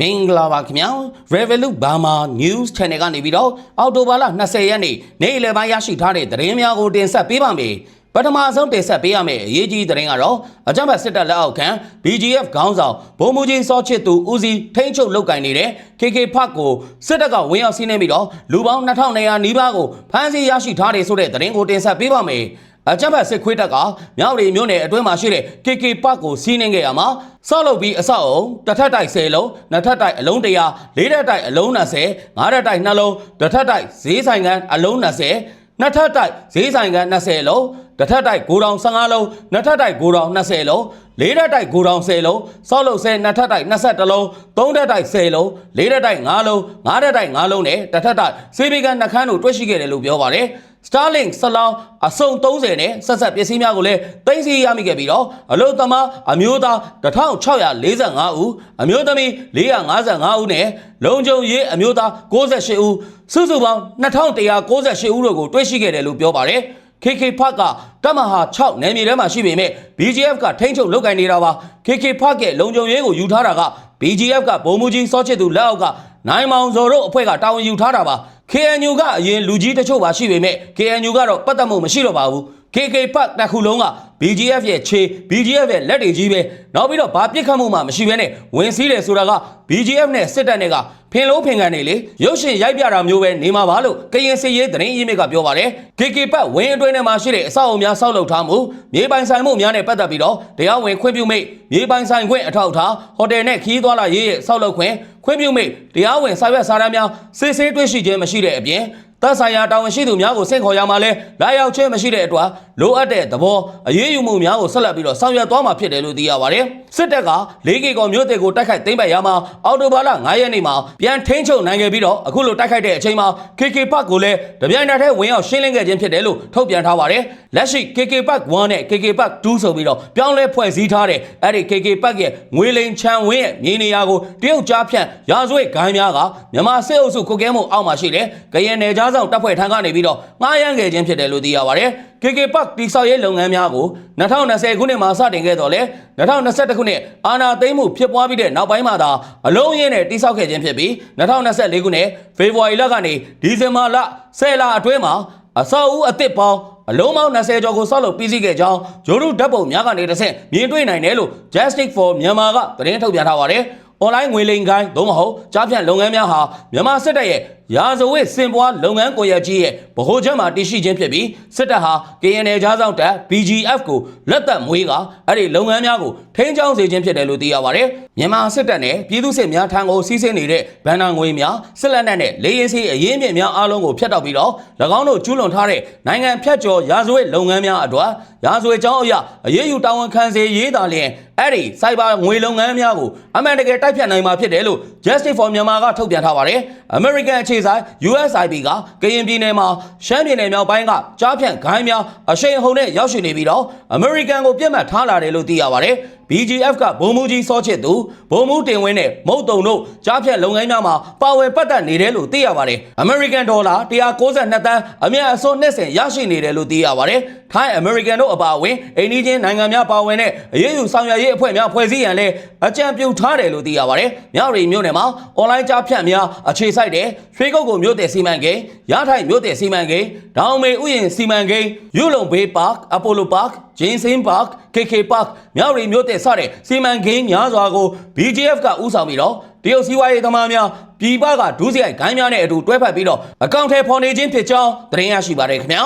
မင်္ဂလာပါခင်ဗျာ Revolut Burma News Channel ကနေပြီးတော့အော်တိုဘာလ20ရက်နေ့နေ့လယ်ပိုင်းရရှိထားတဲ့သတင်းများကိုတင်ဆက်ပေးပါမယ်ပထမဆုံးတင်ဆက်ပေးရမယ့်အရေးကြီးသတင်းကတော့အကြမ်းဖက်စစ်တပ်လက်အောက်ခံ BGF ခေါင်းဆောင်ဗိုလ်မှူးကြီးစောချစ်သူဦးစီးထိန်းချုပ်လုပ်ကင်နေတဲ့ KK ဖတ်ကိုစစ်တပ်ကဝင်ရောက်စီးနှင်းပြီးတော့လူပေါင်း2200နီးပါးကိုဖမ်းဆီးရရှိထားတယ်ဆိုတဲ့သတင်းကိုတင်ဆက်ပေးပါမယ် အကြမ်းဖက်စစ်ခွေးတပ်ကမြောက်ရီမြို့နယ်အတွင်းမှာရှိတဲ့ KK Park ကိုစီးနှင်းခဲ့ရမှာဆောက်လုပ်ပြီးအဆောက်အုံတစ်ထပ်တိုက်10လုံးနှစ်ထပ်တိုက်အလုံး100လေးထပ်တိုက်အလုံး20ငါးထပ်တိုက်2လုံးတစ်ထပ်တိုက်ဈေးဆိုင်ကန်အလုံး20နှစ်ထပ်တိုက်ဈေးဆိုင်ကန်20လုံးတစ်ထပ်တိုက်ကိုတောင်15လုံးနှစ်ထပ်တိုက်ကိုတောင်20လုံးလေးထပ်တိုက်ကိုတောင်10လုံးဆောက်လုပ်ဆဲနှစ်ထပ်တိုက်21လုံးသုံးထပ်တိုက်10လုံးလေးထပ်တိုက်5လုံးငါးထပ်တိုက်5လုံးနဲ့တစ်ထပ်တိုက်စေဘီကန်နှခမ်းတို့တွဲရှိခဲ့တယ်လို့ပြောပါတယ် Starlink ဆလောင်းအစုံ30နဲ့ဆက်ဆက်ပစ္စည်းများကိုလည်းတင်စီရမိခဲ့ပြီးတော့အလုသမားအမျိုးသား1645ဦးအမျိုးသမီး455ဦးနဲ့လုံခြုံရေးအမျိုးသား68ဦးစုစုပေါင်း2198ဦးတို့ကိုတွေ့ရှိခဲ့တယ်လို့ပြောပါတယ် KK Park ကတပ်မဟာ6နယ်မြေထဲမှာရှိပေမဲ့ BGF ကထိန်းချုပ်လုပ်ကိုင်နေတာပါ KK Park ရဲ့လုံခြုံရေးကိုယူထားတာက BGF ကဗိုလ်မှူးကြီးစောချစ်သူလက်အောက်ကနိုင်မောင်စော်တို့အဖွဲ့ကတာဝန်ယူထားတာပါ KNU ကအရင်လူကြီးတချို့ပါရှိပေမဲ့ KNU ကတော့ပတ်သက်မှုမရှိတော့ပါဘူး KK Park တစ်ခုလုံးက BGF ရဲ့ခြေ BGF ရဲ့လက်တွေကြီးပဲနောက်ပြီးတော့ဘာပြစ်ခတ်မှုမှမရှိဘဲနဲ့ဝင်စည်းတယ်ဆိုတာက BGF နဲ့စစ်တပ်နဲ့က ဖင်လုံးဖင်ကန်နေလေရုပ်ရှင်ရိုက်ပြတာမျိုးပဲနေမှာပါလို့ကရင်စစ်ရေးသတင်းရင်းမြစ်ကပြောပါတယ် KK Park ဝင်းအတွင်းထဲမှာရှိတဲ့အဆောက်အအုံများဆောက်လုပ်ထားမှုမြေပိုင်ဆိုင်မှုများနဲ့ပတ်သက်ပြီးတော့တရားဝင်ခွင့်ပြုမိတ်မြေပိုင်ဆိုင်ခွင့်အထောက်အထားဟိုတယ်နဲ့ခီးသွားလာရေးရဲ့ဆောက်လုပ်ခွင့်ခွင့်ပြုမိတ်တရားဝင်စာရွက်စာတမ်းများစစ်ဆေးတွေ့ရှိခြင်းမရှိတဲ့အပြင်သက်ဆိုင်ရာတာဝန်ရှိသူများကိုဆင့်ခေါ်ရမှာလဲလာရောက်ခြင်းမရှိတဲ့အတွက် လိုအပ်တဲ့သဘောအရေးယူမှုများကိုဆက်လက်ပြီးတော့ဆောင်ရွက်သွားမှာဖြစ်တယ်လို့သိရပါတယ်စစ်တပ်က၄ကီကောမြို့တေကိုတိုက်ခိုက်သိမ်းပိုက်ရမှာအော်တိုဘာလ9ရက်နေ့မှာပြန်ထိန်းချုပ်နိုင်ခဲ့ပြီးတော့အခုလိုတိုက်ခိုက်တဲ့အချိန်မှာ KK Park ကိုလည်းတပြိုင်နက်တည်းဝင်ရောက်ရှင်းလင်းခဲ့ခြင်းဖြစ်တယ်လို့ထုတ်ပြန်ထားပါတယ်လက်ရှိ KK Park 1နဲ့ KK Park 2ဆိုပြီးတော့ပြောင်းလဲဖွဲ့စည်းထားတဲ့အဲ့ဒီ KK Park ရဲ့ငွေလိန်ချံဝင်းရဲ့မြေနေရာကိုတရုတ်ကြားဖြန့်ရာဇဝတ်ဂိုင်းများကမြန်မာစစ်အုပ်စုကုတ်ကဲမှုအောက်မှာရှိတဲ့ကရင်နယ်ကြားဆောင်တပ်ဖွဲ့ထံကနေပြီးတော့ငှားရမ်းခဲ့ခြင်းဖြစ်တယ်လို့သိရပါတယ်။ KK Park တိဆောက်ရေးလုပ်ငန်းများကို2020ခုနှစ်မှာစတင်ခဲ့တော့လေ2021ခုနှစ်အာဏာသိမ်းမှုဖြစ်ပွားပြီးတဲ့နောက်ပိုင်းမှာသာအလုံးအင်းနဲ့တိဆောက်ခဲ့ခြင်းဖြစ်ပြီး2024ခုနှစ်ဖေဖော်ဝါရီလကနေဒီဇင်ဘာလ10လအတွင်းမှာအဆောက်အဦအသစ်ပေါင်းအလုံးပေါင်း20ကျော်ကိုဆောက်လုပ်ပြီးစီးခဲ့ကြောင်းဂျိုရုဓာတ်ပုံများကနေတစ်ဆင့်မြင်တွေ့နိုင်တယ်လို့ Justice for Myanmar ကသတင်းထုတ်ပြန်ထားပါတယ်။ online ငွေလိမ်ကိုင်းသို့မဟုတ်ကြားဖြန့်လုပ်ငန်းများဟာမြန်မာစစ်တပ်ရဲ့ ရာဇဝတ်စင်ပွားလုပ်ငန်းကိုရကြီးရဲ့ဗဟိုချက်မှာတည်ရှိခြင်းဖြစ်ပြီးစစ်တပ်ဟာ KNL ကြားဆောင်တပ် BGF ကိုလက်သက်မွေးကအဲ့ဒီလုပ်ငန်းများကိုထိန်းချောင်းစေခြင်းဖြစ်တယ်လို့သိရပါတယ်။မြန်မာစစ်တပ်နဲ့ပြည်သူစစ်များထံကိုစီးဆင်းနေတဲ့ဗန်နာငွေများစစ်လက်နက်နဲ့လေရင်စီအရင်းမြစ်များအားလုံးကိုဖျက်တောက်ပြီးတော့၎င်းတို့ကျူးလွန်ထားတဲ့နိုင်ငံဖြတ်ကျော်ရာဇဝတ်လုပ်ငန်းများအတွက်ရာဇဝတ်ကြောင်းအရာအရေးယူတာဝန်ခံစေရေးတာလျင်အဲ့ဒီစိုက်ဘာငွေလုပ်ငန်းများကိုအမှန်တကယ်တိုက်ဖြတ်နိုင်မှာဖြစ်တယ်လို့ Justice for Myanmar ကထုတ်ပြန်ထားပါတယ်။ American အခြေစိုက် USIP ကကရင်ပြည်နယ်မှာရှမ်းပြည်နယ်မြောက်ပိုင်းကကြားဖြန့်ဂိုင်းများအရှိန်အဟုန်နဲ့ရောက်ရှိနေပြီးတော့ American ကိုပြစ်မှတ်ထားလာတယ်လို့သိရပါတယ်။ BGF ကဗိုလ်မှူးကြီးစောချစ်သူဗိုလ်မှူးတင်ဝင်းနဲ့မုတ်တုံတို့ကြားဖြတ်လုပ်ငန်းများမှာပါဝင်ပတ်သက်နေတယ်လို့သိရပါတယ်။ American ဒေါ်လာ192တန်းအမြတ်အစွန်းနှစ်ဆင်ရရှိနေတယ်လို့သိရပါတယ်။ Thai American တို့အပါအဝင်အိန္ဒိချင်းနိုင်ငံများပါဝင်တဲ့အရေးယူဆောင်ရွက်ရေးအဖွဲ့များဖွဲ့စည်းရန်လဲအကြံပြုထားတယ်လို့သိရပါတယ်။မြောက်ရီမြို့နယ်မှာ online ကြားဖြတ်များအခြေစိုက်တဲ့ရွှေကုတ်ကိုမြို့နယ်စီမံကိန်းရထိုင်မြို့နယ်စီမံကိန်းဒေါင်မေဥယျာဉ်စီမံကိန်းယူလုံဘေးပါအပိုလိုပါဂျင်းစင်းပါ KK Park မြောက်ရီမြို့တဲ့စတဲ့စီမံကိန်းများစွာကို BGF ကဥဆောင်ပြီးတော့တရုတ်စီးပွားရေးသမားများပြည်ပကဒုစရိုက်ဂိုင်းများနဲ့အတူတွဲဖက်ပြီးတော့အကောင့်ထဲဖော်နေခြင်းဖြစ်ကြောင်းသတင်းရရှိပါတယ်ခင်ဗျာ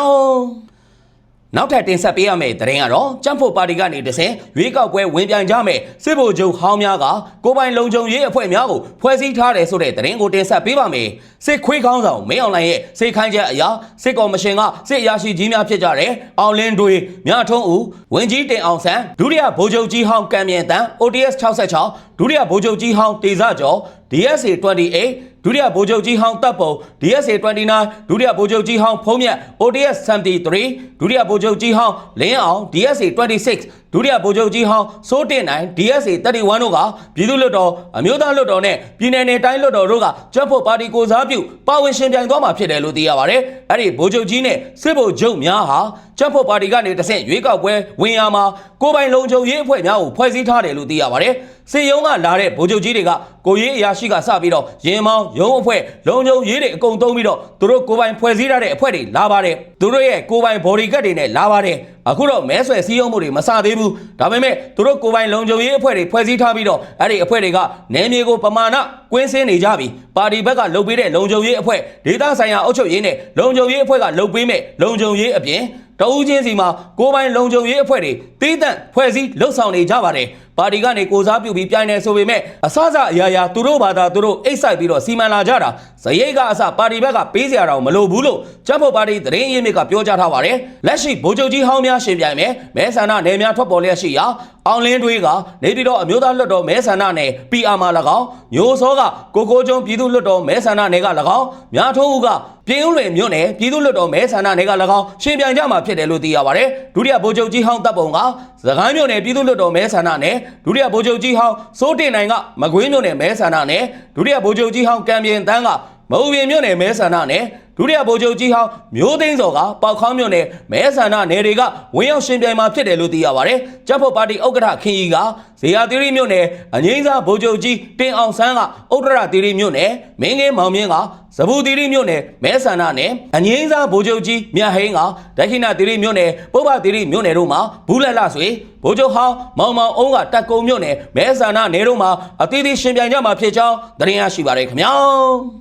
နောက်ထပ်တင်ဆက်ပေးရမယ့်သတင်းကတော့ကျန်းဖို့ပါတီကနေတဆင်ရွေးကောက်ပွဲဝင်ပြိုင်ကြမယ့်စစ်ဗိုလ်ချုပ်ဟောင်းများကကိုပိုင်လုံခြုံရေးအဖွဲ့များကိုဖွဲ့စည်းထားတယ်ဆိုတဲ့သတင်းကိုတင်ဆက်ပေးပါမယ်စစ်ခွေးကောင်းဆောင်မင်းအောင်လှိုင်ရဲ့စိတ်ခိုင်းချက်အရာစစ်ကော်မရှင်ကစစ်အရာရှိကြီးများဖြစ်ကြတဲ့အောင်လင်းတွေမြထုံးဦးဝင်းကြီးတင်အောင်ဆန်းဒုတိယဗိုလ်ချုပ်ကြီးဟောင်းကံမြင့်တန်း ODS 66ဒုတိယဗိုလ်ချုပ်ကြီးဟောင်းတေဇကျော် DSA 28 ဒုတိယဗိုလ်ချုပ်ကြီးဟောင်းတပ်ပုံ DSA 29ဒုတိယဗိုလ်ချုပ်ကြီးဟောင်းဖုံးမြတ် ODS 73ဒုတိယဗိုလ်ချုပ်ကြီးဟောင်းလင်းအောင် DSA 26 ဒုတိယဗိုလ်ချုပ်ကြီးဟောင်းစိုးတင်နိုင် DSA 31တို့ကပြည်သူ့လွှတ်တော်အမျိုးသားလွှတ်တော်နဲ့ပြည်내နယ်တိုင်းလွှတ်တော်တို့ကကြက်ဖို့ပါတီကိုစားပြုပါဝင်ရှင်ပြိုင်သွားမှာဖြစ်တယ်လို့သိရပါတယ်။အဲ့ဒီဗိုလ်ချုပ်ကြီးနဲ့စစ်ဗိုလ်ချုပ်များဟာကြက်ဖို့ပါတီကနေတဆင့်ရွေးကောက်ပွဲဝင်ရမှာကိုယ်ပိုင်လုံခြုံရေးအဖွဲ့များကိုဖွဲ့စည်းထားတယ်လို့သိရပါတယ်။စေယုံကလာတဲ့ဗိုလ်ချုပ်ကြီးတွေကကိုရေးအရာရှိကစပြီးတော့ရင်မောင်းရုံးအဖွဲ့လုံခြုံရေးတွေအကုန်သုံးပြီးတော့သူတို့ကိုယ်ပိုင်ဖွဲ့စည်းထားတဲ့အဖွဲ့တွေလာပါတယ်။သူတို့ရဲ့ကိုယ်ပိုင် body guard တွေနဲ့လာပါတယ်။အခုတော့မဲဆွယ်စည်းရုံးမှုတွေမစသေးဘူး။ဒါပေမဲ့သူတို့ကိုယ်ပိုင်လုံခြုံရေးအဖွဲ့တွေဖွဲ့စည်းထားပြီးတော့အဲ့ဒီအဖွဲ့တွေကနယ်မြေကိုပမာဏကွင်းစင်းနေကြပြီ။ပါတီဘက်ကလှုပ်ပေးတဲ့လုံခြုံရေးအဖွဲ့ဒေသဆိုင်ရာအုပ်ချုပ်ရေးနဲ့လုံခြုံရေးအဖွဲ့ကလှုပ်ပေးမဲ့လုံခြုံရေးအပြင် တဦးချင်းစီမှာကိုယ်ပိုင်လုံခြုံရေးအဖွဲ့တွေတီးတန့်ဖွဲ့စည်းလှုပ်ဆောင်နေကြပါတယ်။ပါတီကနေကိုစားပြုပြီးပြိုင်နေဆိုပေမဲ့အစစအရာရာသူတို့ဘာသာသူတို့အိတ်ဆိုင်ပြီးတော့စီမံလာကြတာဇရိတ်ကအစပါတီဘက်ကပေးစရာတော့မလိုဘူးလို့ကျပ်ဖို့ပါတီသတင်းရင်းမြစ်ကပြောကြားထားပါတယ်။လက်ရှိဗိုလ်ချုပ်ကြီးဟောင်းများရှင်ပြိုင်မယ်မဲဆန္ဒနယ်များထွက်ပေါ်လျက်ရှိရာအောင်လင်းတွေးကနေပြည်တော်အမျိုးသားလွှတ်တော်မဲဆန္ဒနယ် PR မှာ၎င်းမျိုးစောကကိုကိုကျွန်းပြည်သူ့လွှတ်တော်မဲဆန္ဒနယ်က၎င်းမြထိုးဦးကပြင်းဦးလွင်မြို့နယ်ပြည်သူ့လွှတ်တော်မဲဆန္ဒနယ်က၎င်းရှင်ပြိုင်ကြမှာဖြစ်တယ်လို့သိရပါတယ်ဒုတိယဗိုလ်ချုပ်ကြီးဟောင်းတပ်ပုံကသခိုင်းမြို့နယ်ပြည်သူ့လွှတ်တော်မဲဆန္ဒနယ်ဒုတိယဗိုလ်ချုပ်ကြီးဟောင်းစိုးတင်နိုင်ကမကွေးမြို့နယ်မဲဆန္ဒနယ်ဒုတိယဗိုလ်ချုပ်ကြီးဟောင်းကံပြင်တန်းက မအူပြင်မြို့နယ်မဲဆန္ဒနယ်ဒုတိယဗိုလ်ချုပ်ကြီးဟောင်းမျိုးသိန်းစော်ကပေါခေါင်းမြို့နယ်မဲဆန္ဒနယ်တွေကဝင်ရောက်ရှင်ပြိုင်မှာဖြစ်တယ်လို့သိရပါတယ်။ကျပ်ဖို့ပါတီဥက္ကဋ္ဌခင်ကြီးကဇေယျသီရိမြို့နယ်အငိမ့်စားဗိုလ်ချုပ်ကြီးတင်အောင်ဆန်းကဥတ္တရသီရိမြို့နယ်မင်းငင်းမောင်မြင့်ကဇဘူသီရိမြို့နယ်မဲဆန္ဒနယ်အငိမ့်စားဗိုလ်ချုပ်ကြီးမြတ်ဟိန်းကဒက္ခိဏသီရိမြို့နယ်ပုဗ္ဗသီရိမြို့နယ်တို့မှာဘူးလက်လဆွေဗိုလ်ချုပ်ဟောင်းမောင်မောင်အုံးကတက်ကုံမြို့နယ်မဲဆန္ဒနယ်တို့မှာအသီးသီးရှင်ပြိုင်ကြမှာဖြစ်ကြောင်းသတင်းရရှိပါရခင်ဗျာ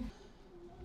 ။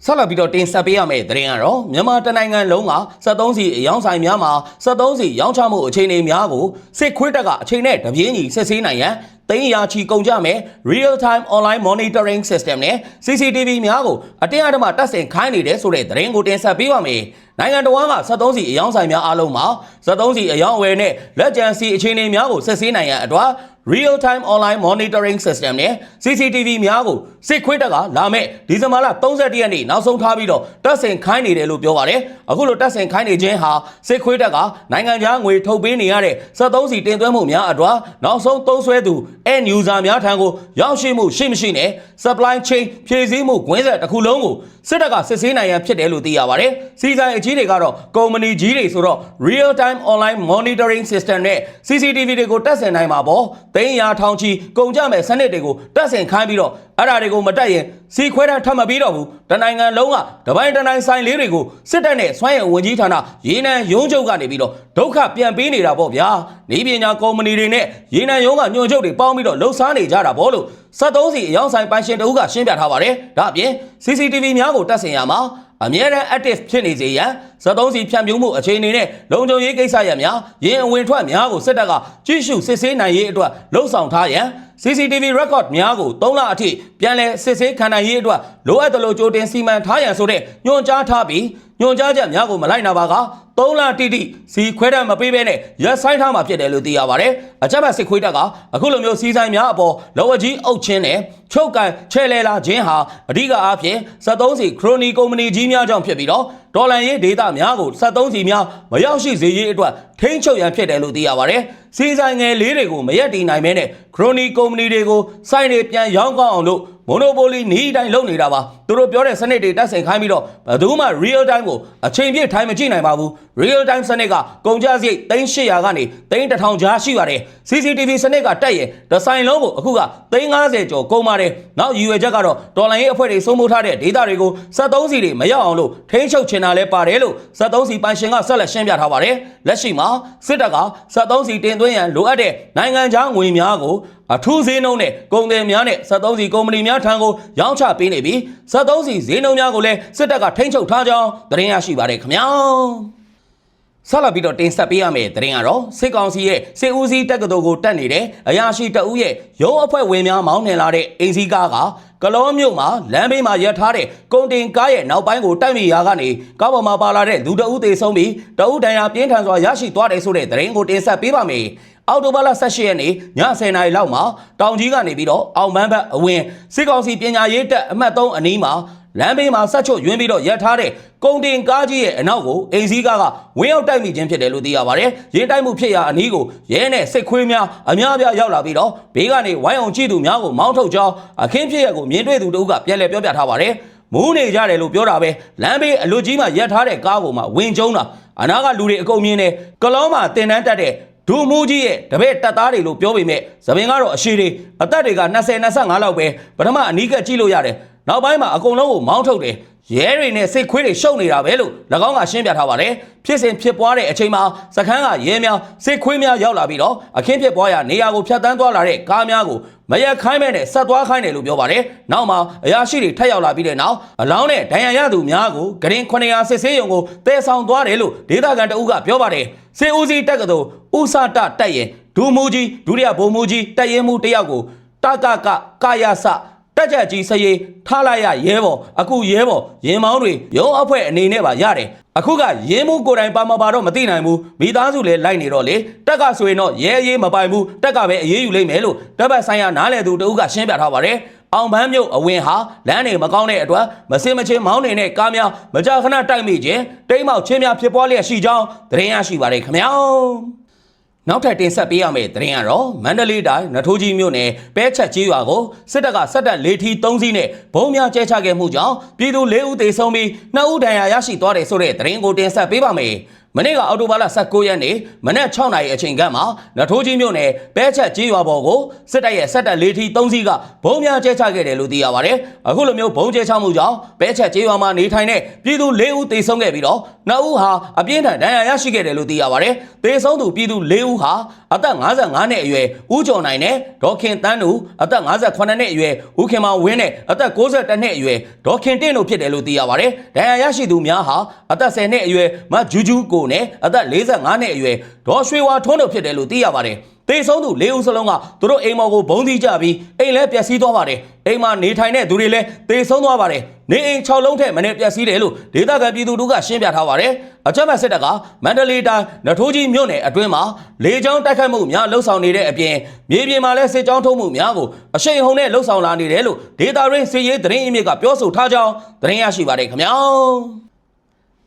ဆက်လက်ပြီးတော့တင်ဆက်ပေးရမယ့်သတင်းကတော့မြန်မာတနိုင်ငံလုံးက73စီအယောင်ဆိုင်များမှာ73စီရောင်းချမှုအခြေအနေများကိုစစ်ခွေးတက်ကအချိန်နဲ့တပြေးညီစစ်ဆေးနိုင်ရန် သိန်းရာချီကုန်ကြမယ် real time online monitoring system နဲ့ CCTV များကိုအတင်းအဓမ္မတပ်ဆင်ခိုင်းနေတဲ့ဆိုတဲ့သတင်းကိုတင်ဆက်ပေးပါမယ်။နိုင်ငံတော်က73စီအယောင်ဆိုင်များအားလုံးမှာ73စီအယောင်အဝယ်နဲ့လက်ကျန်စီအခြေအနေများကိုစစ်ဆေးနိုင်ရန်အတွက် real time online monitoring system နဲ့ CCTV များကိုစစ်ခွေးတက်ကလာမဲ့ဒီဇင်ဘာလ31ရက်နေ့နောက်ဆုံးထားပြီးတော့တပ်ဆင်ခိုင်းနေတယ်လို့ပြောပါတယ်အခုလိုတပ်ဆင်ခိုင်းနေခြင်းဟာစစ်ခွေးတက်ကနိုင်ငံခြားငွေထုတ်ပေးနေရတဲ့73စီတင်သွင်းမှုများအတွက်နောက်ဆုံးသုံးဆွဲသူ end user များထံကိုရောက်ရှိမှုရှိမရှိနဲ့ supply chain ဖြည့်ဆည်းမှုကွင်းဆက်တစ်ခုလုံးကိုစစ်တပ်ကစစ်ဆေးနိုင်ရန်ဖြစ်တယ်လို့သိရပါတယ်စီဆိုင်အကြီးတွေကတော့ကုမ္ပဏီကြီးတွေဆိုတော့ real time online monitoring system နဲ့ CCTV တွေကိုတက်ဆင်နိုင်မှာပေါ့သိန်းရာထောင်ချီကုန်ကြမဲ့စနစ်တွေကိုတက်ဆင်ခိုင်းပြီးတော့အဲ့ဒါတွေကိုမတက်ရင်စီခွဲတန်းထပ်မပြီးတော့ဘူးတနိုင်ငံလုံးကတပိုင်းတနိုင်ဆိုင်လေးတွေကိုစစ်တပ်နဲ့စွမ်းရည်ဝန်ကြီးဌာနရေနံရုံးချုပ်ကနေပြီးတော့ဒုက္ခပြန်ပေးနေတာပေါ့ဗျာနေပညာကုမ္ပဏီတွေနဲ့ရေနံရုံးကညွှန်ချုပ်တွေပေါင်းပြီးတော့လှုပ်ရှားနေကြတာပေါ့လို့73စီအယောင်ဆိုင်ပိုင်ရှင်တဦးကရှင်းပြထားပါတယ်ဒါအပြင် CCTV များကိုတက်ဆင်ရမှာအမြဲတမ်း active ဖြစ်နေစေရန်73စီဖြန့်ဖြူးမှုအခြေအနေနဲ့လုံခြုံရေးကိစ္စရပ်များရင်းအဝင်ထွက်များကိုစစ်တပ်ကကြည့်ရှုစစ်ဆေးနိုင်ရေးအတွက်လှုံ့ဆော်ထားရန် CCTV record များကို3လအထိပြန်လည်စစ်ဆေးခံနိုင်ရေးအတွက်လိုအပ်သလိုကြိုတင်စီမံထားရန်ဆိုတဲ့ညွှန်ကြားထားပြီးညွှန်ကြားချက်များကိုမလိုက်နာပါက3လတိတိစီခွဲတမ်းမပေးဘဲနဲ့ရက်ဆိုင်ထားမှာဖြစ်တယ်လို့သိရပါတယ်။အချက်မဲ့စစ်ခွေးတက်ကအခုလိုမျိုးစီဆိုင်များအပေါ်လောအကြီးအုပ်ချင်းနဲ့ချုပ်ကန်ချဲလဲလာခြင်းဟာအဓိကအားဖြင့်73စီခရိုနီကုမ္ပဏီကြီးများကြောင့်ဖြစ်ပြီးတော့ဒေါ်လာရေးဒေတာများကို73စီများမရောက်ရှိစေရေးအတွက်ထိန်းချုပ်ရန်ဖြစ်တယ်လို့သိရပါတယ်။စီဆိုင်ငယ်လေးတွေကိုမရက်တည်နိုင်မဲနဲ့ ခရိုနီကုမ္ပဏီတွေကိုစိုက်တွေပြန်ရောင်းကောင်းအောင်လို့မိုနိုပိုလီနီးတိုင်းလုပ်နေတာပါသူတို့ပြောတဲ့စနစ်တွေတက်ဆင်ခိုင်းပြီးတော့ဘယ်သူမှ real time ကိုအချိန်ပြည့်ထိုင်မကြည့်နိုင်ပါဘူး real time စနစ်ကကုန်ကျစရိတ်3800ကနေ3000ကြားရှိပါတယ် CCTV စနစ်ကတက်ရင်ဒီဇိုင်လုံးကိုအခုက350ကျော်ကုန်ပါတယ်နောက်ရည်ရွယ်ချက်ကတော့တော်လိုင်းရေးအဖွဲ့တွေစိုးမိုးထားတဲ့ data တွေကို73စီတွေမရောက်အောင်လို့ထိန်းချုပ်ချင်တာလဲပါတယ်လို့73စီပိုင်ရှင်ကဆက်လက်ရှင်းပြထားပါတယ်လက်ရှိမှာစစ်တပ်က73စီတင်သွင်းရန်လိုအပ်တဲ့နိုင်ငံခြားငွေများကိုအထူးဈေးနှုန်းနဲ့ကုန်သည်များနဲ့73စီကုမ္ပဏီများထံကိုရောင်းချပေးနေပြီး73စီဈေးနှုန်းများကိုလည်းစစ်တပ်ကထိန်းချုပ်ထားကြောင်းသတင်းရရှိပါတယ်ခင်ဗျာဆက်လက်ပြီးတော့တင်ဆက်ပေးရမယ့်သတင်းကတော့စစ်ကောင်စီရဲ့စစ်ဦးစီးတပ်ကတော်ကိုတက်နေတဲ့အရာရှိတအုပ်ရဲ့ရုံးအဖွဲ့ဝင်များမောင်းနှင်လာတဲ့အင်စီကားကကလောမြို့မှာလမ်းဘေးမှာရပ်ထားတဲ့ကုန်တင်ကားရဲ့နောက်ပိုင်းကိုတိုက်မိရာကနေကားပေါ်မှာပါလာတဲ့လူတအုပ်သေးဆုံးပြီးတအုပ်တန်ရာပြင်းထန်စွာရရှိသွားတယ်ဆိုတဲ့သတင်းကိုတင်ဆက်ပေးပါမယ်။ အော်တိုဘာလ18ရက်နေ့ည10:00နာရီလောက်မှာတောင်ကြီးကနေပြီးတော့အောင်ပန်းဘက်အဝင်စစ်ကောင်စီပညာရေးတပ်အမှတ်3အနီးမှာလမ်းဘေးမှာဆက်ချုပ်ယွင်းပြီးတော့ရပ်ထားတဲ့ကုန်တင်ကားကြီးရဲ့အနောက်ကိုအိမ်စည်းကားကဝင်းရောက်တိုက်မိခြင်းဖြစ်တယ်လို့သိရပါတယ်ရင်းတိုက်မှုဖြစ်ရာအနီးကိုရဲနဲ့စစ်ခွေးများအများအပြားရောက်လာပြီးတော့ဘေးကနေဝိုင်းအောင်ကြည့်သူများကိုမောင်းထုတ်ကြောင်းအခင်းဖြစ်ရကိုမြင်တွေ့သူတို့ကပြန်လည်ပြောပြထားပါတယ်မူးနေကြတယ်လို့ပြောတာပဲလမ်းဘေးအလွတ်ကြီးမှာရက်ထားတဲ့ကားကိုမှဝင်ကျုံတာအနာကလူတွေအကုန်မြင်တယ်ကလောမှာတင်တန်းတက်တဲ့ ဒူမူကြီးရဲ့တပည့်တက်သားတွေလို့ပြောပေမဲ့သပင်ကတော့အရှိတွေအသက်တွေက20 25လောက်ပဲပထမအနီးကပ်ကြည့်လို့ရတယ် နောက်ပိုင်းမှာအကုန်လုံးကိုမောင်းထုတ်တယ်ရဲတွေနဲ့စိတ်ခွေးတွေရှုပ်နေတာပဲလို့၎င်းကရှင်းပြထားပါတယ်ဖြစ်စဉ်ဖြစ်ပွားတဲ့အချိန်မှာစခန်းကရဲများစိတ်ခွေးများရောက်လာပြီးတော့အခင်းဖြစ်ပွားရာနေရာကိုဖျက်ဆီးသွားလာတဲ့ကားများကိုမရက်ခိုင်းမဲ့နဲ့ဆက်သွားခိုင်းတယ်လို့ပြောပါတယ်နောက်မှာအရာရှိတွေထပ်ရောက်လာပြီးတဲ့နောက်အလောင်းနဲ့ဒဏ်ရာရသူများကိုဂရင်900စစ်ဆေးရုံကိုတည်ဆောင်သွားတယ်လို့ဒေသခံတအုပ်ကပြောပါတယ်စေဦးစီးတက်ကတော်ဥစတတက်ရင်ဒူမူကြီးဒုတိယဗိုလ်မှူးကြီးတက်ရင်မှုတယောက်ကိုတကကကာယစ တက်ကြကြီးစရေထားလိုက်ရရဲဘော်အခုရဲဘော်ရင်မောင်းတွေရုံးအဖွဲ့အနေနဲ့ပါရတယ်အခုကရင်းမှုကိုယ်တိုင်ပါမပါတော့မသိနိုင်ဘူးမိသားစုလည်းလိုက်နေတော့လေတက်ကဆိုရင်တော့ရဲအေးမပိုင်ဘူးတက်ကပဲအေးယူလိမ့်မယ်လို့တပ်ပတ်ဆိုင်ရာနားလေသူတဦးကရှင်းပြထားပါတယ်အောင်ပန်းမြို့အဝင်ဟာလမ်းတွေမကောင်းတဲ့အတွက်မစင်မချင်းမောင်းနေတဲ့ကားများမကြာခဏတိုက်မိခြင်းတိမ်မောက်ချင်းများဖြစ်ပွားလျက်ရှိကြောင်းသတင်းရရှိပါတယ်ခင်ဗျာ နောက်ထပ်တင်ဆက်ပေးရမယ့်သတင်းကတော့မန္တလေးတိုင်းနထိုးကြီးမြို့နယ်ပဲချက်ကြီးရွာကိုစစ်တပ်ကစက်တပ်လေးထီ3စီးနဲ့ဘုံများကျဲချခဲ့မှုကြောင့်ပြည်သူ၄ဦးသေဆုံးပြီး2ဦးဒဏ်ရာရရှိသွားတယ်ဆိုတဲ့သတင်းကိုတင်ဆက်ပေးပါမယ်။ မနေ့ကအော်တိုဘာလ19ရက်နေ့မနက်6နာရီအချိန်ခန့်မှာနထိုးကြီးမြို့နယ်ပဲချက်ကြီးရွာပေါ်ကိုစစ်တပ်ရဲ့စက်တပ်လေးထီ3စီးကဘုံများကျဲချခဲ့တယ်လို့သိရပါတယ်။အခုလိုမျိုးဘုံကျဲချမှုကြောင့်ပဲချက်ကြီးရွာမှာနေထိုင်တဲ့ပြည်သူ၄ဦးသေဆုံးခဲ့ပြီးတော့2ဦးဟာအပြင်းထန်ဒဏ်ရာရရှိခဲ့တယ်လို့သိရပါတယ်။သေဆုံးသူပြည်သူ၄ဦးဟာအသက်55နှစ်အရွယ်ဦးကျော်နိုင်နဲ့ဒေါခင်တန်းတို့အသက်58နှစ်အရွယ်ဦးခင်မောင်ဝင်းနဲ့အသက်62နှစ်အရွယ်ဒေါခင်တင့်တို့ဖြစ်တယ်လို့သိရပါတယ်။ဒဏ်ရာရရှိသူများဟာအသက်10နှစ်အရွယ်မဂျူးဂျူးကိုနဲ့အသက်45နှစ်အရွယ်ဒေါ်ရွှေဝါထွန်းတို့ဖြစ်တယ်လို့သိရပါတယ်။တေဆုံးသူ၄ဦးစလုံးကသူတို့အိမ်မော်ကိုဘုံသီးကြပြီးအိမ်လည်းပျက်စီးသွားပါတယ်။အိမ်မှာနေထိုင်တဲ့သူတွေလည်းတေဆုံးသွားပါတယ်။နေအိမ်6လုံးထက်မနည်းပျက်စီးတယ်လို့ဒေသခံပြည်သူတို့ကရှင်းပြထားပါတယ်။အကြမ်းဖက်စစ်တပ်ကမန္တလေးတိုင်းနထိုးကြီးမြို့နယ်အတွင်းမှာလေကြောင်းတိုက်ခိုက်မှုများလှုပ်ဆောင်နေတဲ့အပြင်မြေပြင်မှာလည်းစစ်ကြောင်းထုတ်မှုများကိုအရှိန်ဟုန်နဲ့လှုပ်ဆောင်လာနေတယ်လို့ဒေတာရင်းစီရေးသတင်းအမြစ်ကပြောဆိုထားကြောင်းသတင်းရရှိပါတယ်ခင်ဗျာ။